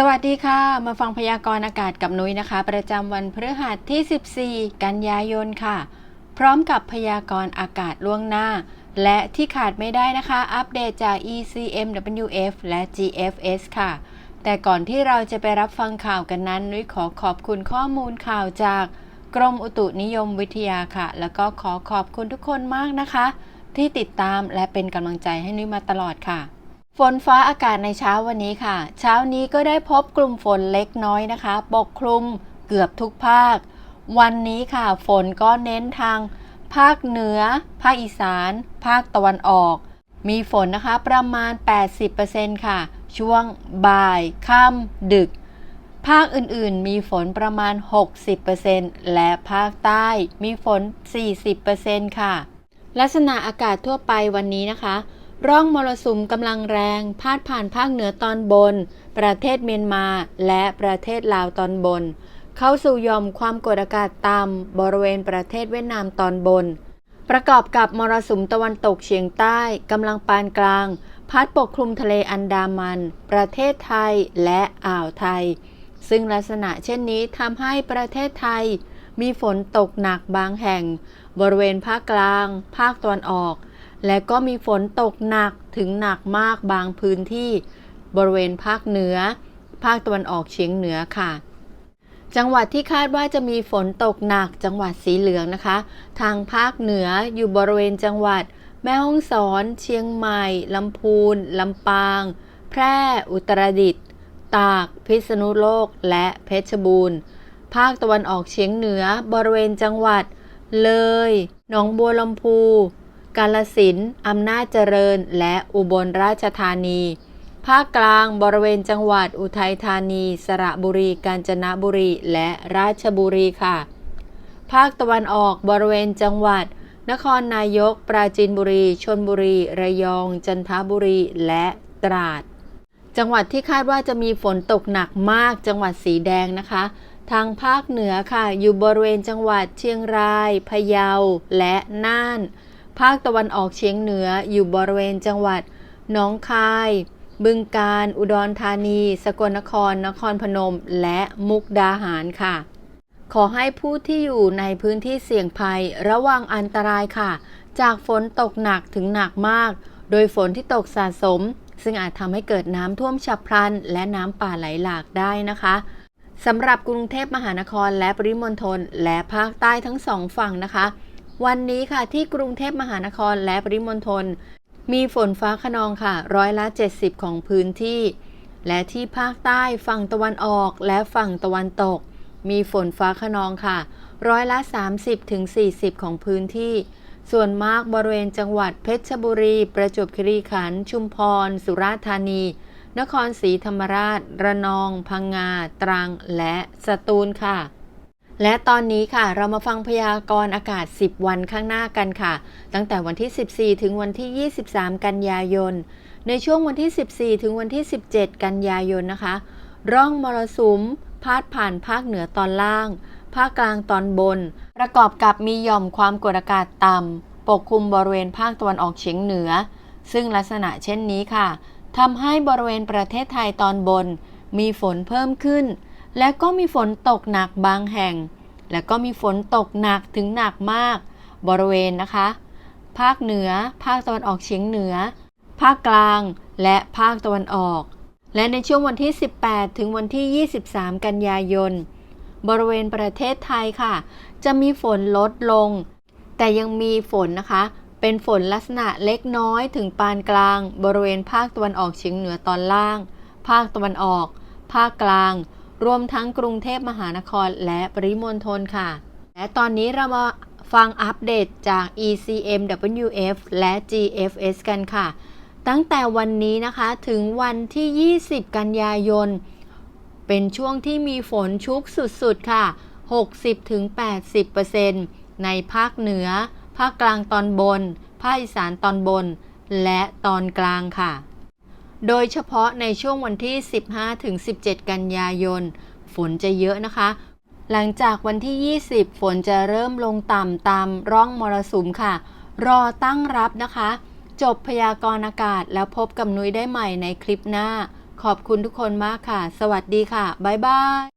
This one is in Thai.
สวัสดีค่ะ มาฟังพยากรณ์อากาศกับนุ้ยนะคะ ประจำวันพฤหัสที่ 14 กันยายนค่ะ พร้อมกับพยากรณ์อากาศล่วงหน้า และที่ขาดไม่ได้นะคะ อัปเดตจาก ECMWF และ GFS ค่ะ แต่ก่อนที่เราจะไปรับฟังข่าวกันนั้น นุ้ยขอขอบคุณข้อมูลข่าวจากกรมอุตุนิยมวิทยาค่ะ แล้วก็ขอขอบคุณทุกคนมากนะคะ ที่ติดตามและเป็นกำลังใจให้นุ้ยมาตลอดค่ะ ฝนฟ้าอากาศในเช้าวันนี้ค่ะ เช้านี้ก็ได้พบกลุ่มฝนเล็กน้อยนะคะ ปกคลุมเกือบทุกภาค วันนี้ค่ะ ฝนก็เน้นทาง ภาคเหนือ ภาคอีสาน ภาคตะวันออก มีฝนนะคะประมาณ 80%ค่ะ ช่วงบ่าย ค่ำ ดึก ภาคอื่นๆ มีฝนประมาณ 60%และภาคใต้มีฝน 40%ค่ะ ลักษณะอากาศทั่วไปวันนี้นะคะ ร่องมรสุมกำลังแรง พาดผ่านภาคเหนือตอนบน ประเทศเมียนมาและประเทศลาวตอนบน เข้าสู่ย่อมความกดอากาศต่ำบริเวณประเทศเวียดนามตอนบน ประกอบกับมรสุมตะวันตกเฉียงใต้กำลังปานกลาง พัดปกคลุมทะเลอันดามัน ประเทศไทยและอ่าวไทย ซึ่งลักษณะเช่นนี้ทำให้ประเทศไทย มีฝนตกหนักบางแห่ง บริเวณภาคกลาง ภาคตะวันออก และก็มีฝนตกหนักถึงหนักมากบางพื้นที่บริเวณภาคเหนือ ภาคตะวันออกเฉียงเหนือค่ะ จังหวัดที่คาดว่าจะมีฝนตกหนักจังหวัดสีเหลืองนะคะ ทางภาคเหนืออยู่บริเวณจังหวัด แม่ฮ่องสอน เชียงใหม่ลำพูนลำปาง แพร่ อุตรดิตถ์ตาก พิษณุโลก และเพชรบูรณ์ ภาคตะวันออกเฉียงเหนือ บริเวณจังหวัด เลย หนองบัวลำพู กาลสินอำนาจเจริญ และอุบลราชธานี ภาคกลางบริเวณจังหวัดอุทัยธานี สระบุรี กาญจนบุรี และราชบุรีค่ะ ภาคตะวันออกบริเวณจังหวัด นครนายก ปราจีนบุรี ชนบุรี ระยอง จันทบุรี และตราด จังหวัดที่คาดว่าจะมีฝนตกหนักมาก จังหวัดสีแดงนะคะ ทางภาคเหนือค่ะ อยู่บริเวณจังหวัดเชียงราย พะเยา และน่าน ภาคตะวันออกเฉียงเหนืออยู่บริเวณจังหวัดหนองคาย บึงกาฬ อุดรธานี สกลนคร นครพนม และมุกดาหารค่ะ ขอให้ผู้ที่อยู่ในพื้นที่เสี่ยงภัยระวังอันตรายค่ะ จากฝนตกหนักถึงหนักมาก โดยฝนที่ตกสะสม ซึ่งอาจทำให้เกิดน้ำท่วมฉับพลัน และน้ำป่าไหลหลากได้นะคะสำหรับกรุงเทพมหานครและปริมณฑลและภาคใต้ทั้งสองฝั่งนะคะ วันนี้ค่ะที่กรุงเทพมหานครและปริมณฑลมีฝนฟ้าขนองค่ะ ร้อยละ 70 ของพื้นที่ และที่ภาคใต้ฝั่งตะวันออกและฝั่งตะวันตก มีฝนฟ้าขนองค่ะ ร้อยละ 30ถึง40 ของพื้นที่ ส่วนมากบริเวณจังหวัดเพชรบุรี ประจวบคีรีขันธ์ชุมพร สุราษฎร์ธานี นครศรีธรรมราช ระนอง พังงา ตรัง และสตูลค่ะ และตอนนี้ค่ะเรามาฟังพยากรณ์อากาศ 10 วันข้างหน้ากันค่ะ ตั้งแต่วันที่ 14 ถึงวันที่ 23 กันยายน ในช่วงวันที่ 14 ถึงวันที่ 17 กันยายนนะคะ ร่องมรสุมพาดผ่านภาคเหนือตอนล่าง ภาคกลางตอนบน ประกอบกับมีหย่อมความกดอากาศต่ำปกคลุมบริเวณภาคตะวันออกเฉียงเหนือ ซึ่งลักษณะเช่นนี้ค่ะทำให้บริเวณประเทศไทยตอนบน มีฝนเพิ่มขึ้น และก็มีฝนตกหนักบางแห่ง และก็มีฝนตกหนักถึงหนักมาก บริเวณนะคะ ภาคเหนือ ภาคตะวันออกเฉียงเหนือ ภาคกลาง และภาคตะวันออก และในช่วงวันที่ 18 ถึงวันที่ 23 กันยายน บริเวณประเทศไทยค่ะ จะมีฝนลดลง แต่ยังมีฝนนะคะ เป็นฝนลักษณะเล็กน้อยถึงปานกลาง บริเวณภาคตะวันออกเฉียงเหนือตอนล่าง ภาคตะวันออก ภาคกลาง รวมทั้งกรุงเทพมหานครและปริมณฑลค่ะ และตอนนี้เรามาฟังอัปเดตจาก ECMWF และ GFS กันค่ะ ตั้งแต่วันนี้นะคะถึงวันที่ 20 กันยายน เป็นช่วงที่มีฝนชุกสุดๆค่ะ 60-80%ในภาคเหนือ ภาคกลางตอนบน ภาคอีสานตอนบน และตอนกลางค่ะ โดยเฉพาะในช่วงวันที่ 15-17 กันยายน ฝนจะเยอะนะคะ หลังจากวันที่ 20 ฝนจะเริ่มลงต่ำตามร่องมรสุมค่ะ รอตั้งรับนะคะ จบพยากรณ์อากาศแล้วพบกับนุ้ยได้ใหม่ในคลิปหน้า ขอบคุณทุกคนมากค่ะ สวัสดีค่ะ บ๊ายบาย